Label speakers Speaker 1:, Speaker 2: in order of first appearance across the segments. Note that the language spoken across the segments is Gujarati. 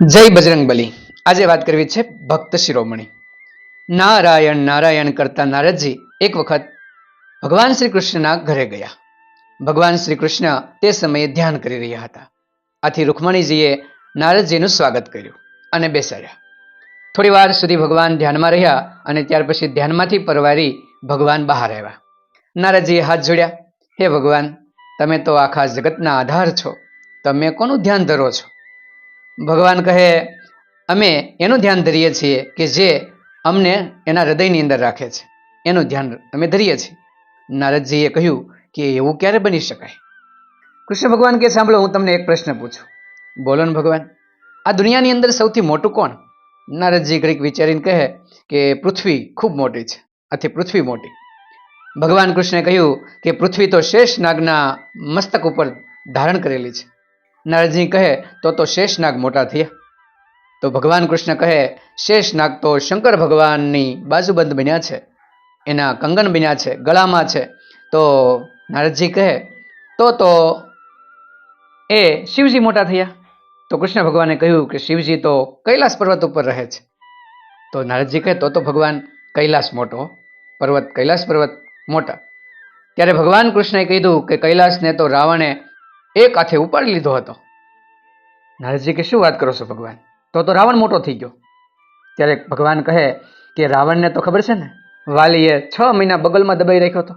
Speaker 1: જય બજરંગબલી આજે વાત કરવી છે ભક્ત શિરોમણી. નારાયણ નારાયણ કરતા નારદજી એક વખત ભગવાન શ્રી કૃષ્ણના ઘરે ગયા. ભગવાન શ્રી કૃષ્ણ તે સમયે ધ્યાન કરી રહ્યા હતા. આથી રૂકમણીજીએ નારદજીનું સ્વાગત કર્યું અને બેસાડ્યા. થોડી વાર સુધી ભગવાન ધ્યાનમાં રહ્યા અને ત્યાર પછી ધ્યાનમાંથી પરવારી ભગવાન બહાર આવ્યા. નારદજીએ હાથ જોડ્યા, હે ભગવાન, તમે તો આખા જગતના આધાર છો. તમે કોનું ધ્યાન ધરો છો? ભગવાન કહે, અમે એનું ધ્યાન ધરીએ છીએ કે જે અમને એના હૃદયની અંદર રાખે છે. એનું ધ્યાન અમે ધરીએ છીએ. નારદજીએ કહ્યું કે એવું ક્યારે બની શકાય? કૃષ્ણ ભગવાન કે સાંભળો, હું તમને એક પ્રશ્ન પૂછું. બોલો ને ભગવાન. આ દુનિયાની અંદર સૌથી મોટું કોણ? નારદજી ઘડીક વિચારીને કહે કે, પૃથ્વી ખૂબ મોટી છે, આથી પૃથ્વી મોટી. ભગવાન કૃષ્ણે કહ્યું કે, પૃથ્વી તો શેષ નાગના મસ્તક ઉપર ધારણ કરેલી છે. નારદજી કહે, તો તો શેષનાગ મોટા થયા. તો ભગવાન કૃષ્ણ કહે શેષનાગ તો શંકર ભગવાનની બાજુબંધ બન્યા છે. એના કંગન બન્યા છે, ગળામાં છે. તો નારદજી કહે, તો તો એ શિવજી મોટા થયા. તો કૃષ્ણ ભગવાને કહ્યું કે, શિવજી તો કૈલાસ પર્વત ઉપર રહે છે. તો નારદજી કહે, તો તો ભગવાન કૈલાસ મોટો, પર્વત કૈલાસ પર્વત મોટા. ત્યારે ભગવાન કૃષ્ણએ કીધું કે, કૈલાસને તો રાવણે એક હાથે ઉપાડી લીધો હતો. નારદજી કે શું વાત કરો છો ભગવાન? તો તો રાવણ મોટો થઈ ગયો. ત્યારે ભગવાન કહે કે રાવણને તો ખબર છે ને, વાલીએ છ મહિના બગલમાં દબાઈ રાખ્યો હતો.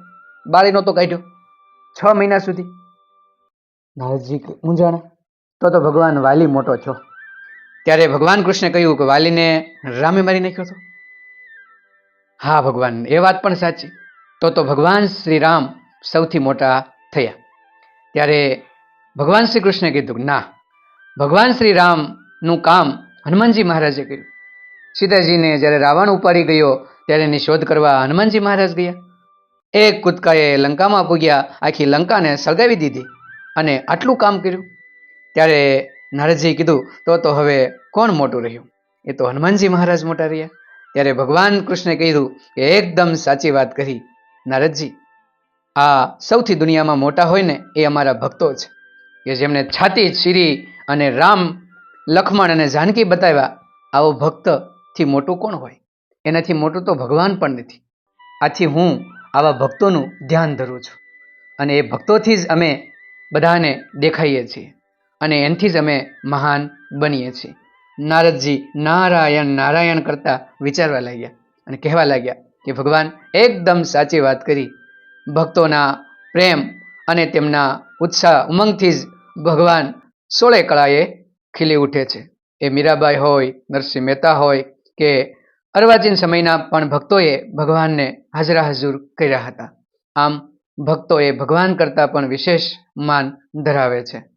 Speaker 1: બાળીનો નહોતો કાઢ્યો. છ મહિના સુધી. નારદજી મૂંઝાણા. તો તો ભગવાન વાલી મોટો છો. ત્યારે ભગવાન કૃષ્ણે કહ્યું કે વાલીને રામે મારી નાખ્યો હતો. હા ભગવાન, એ વાત પણ સાચી. તો તો ભગવાન શ્રી રામ સૌથી મોટા થયા. ત્યારે ભગવાન શ્રી કૃષ્ણે કીધું, ના, ભગવાન શ્રી રામનું કામ હનુમાનજી મહારાજે કર્યું. સીતાજીને જ્યારે રાવણ ઉપાડી ગયો, ત્યારે એની શોધ કરવા હનુમાનજી મહારાજ ગયા. એક કૂદકાએ લંકામાં પૂગ્યા, આખી લંકાને સળગાવી દીધી અને આટલું કામ કર્યું. ત્યારે નારદજીએ કીધું, તો તો હવે કોણ મોટું રહ્યું? એ તો હનુમાનજી મહારાજ મોટા રહ્યા. ત્યારે ભગવાન કૃષ્ણે કીધું કે, એકદમ સાચી વાત કરી, નારદજી. આ સૌથી દુનિયામાં મોટા હોય ને એ અમારા ભક્તો છે કે જેમણે છાતી ચીરી અને રામ, લખમણ અને જાનકી બતાવ્યા, આવો ભક્તથી મોટું કોણ હોય? એનાથી મોટું તો ભગવાન પણ નથી. આથી હું આવા ભક્તોનું ધ્યાન ધરું છું. અને એ ભક્તોથી જ અમે બધાને દેખાઈએ છીએ. અને એનાથી જ અમે મહાન બનીએ છીએ. નારદજી નારાયણ નારાયણ કરતાં વિચારવા લાગ્યા અને કહેવા લાગ્યા કે ભગવાન એકદમ સાચી વાત કરી. ભક્તોના પ્રેમ અને તેમના ઉત્સાહ ઉમંગથી જ ભગવાન સોળે કળાએ ખીલી ઉઠે છે. એ મીરાબાઈ હોય, નરસિંહ મહેતા હોય કે અર્વાચીન સમયના પણ ભક્તોએ ભગવાનને હાજરા હાજુર કર્યા હતા. આમ ભક્તોએ ભગવાન કરતાં પણ વિશેષ માન ધરાવે છે.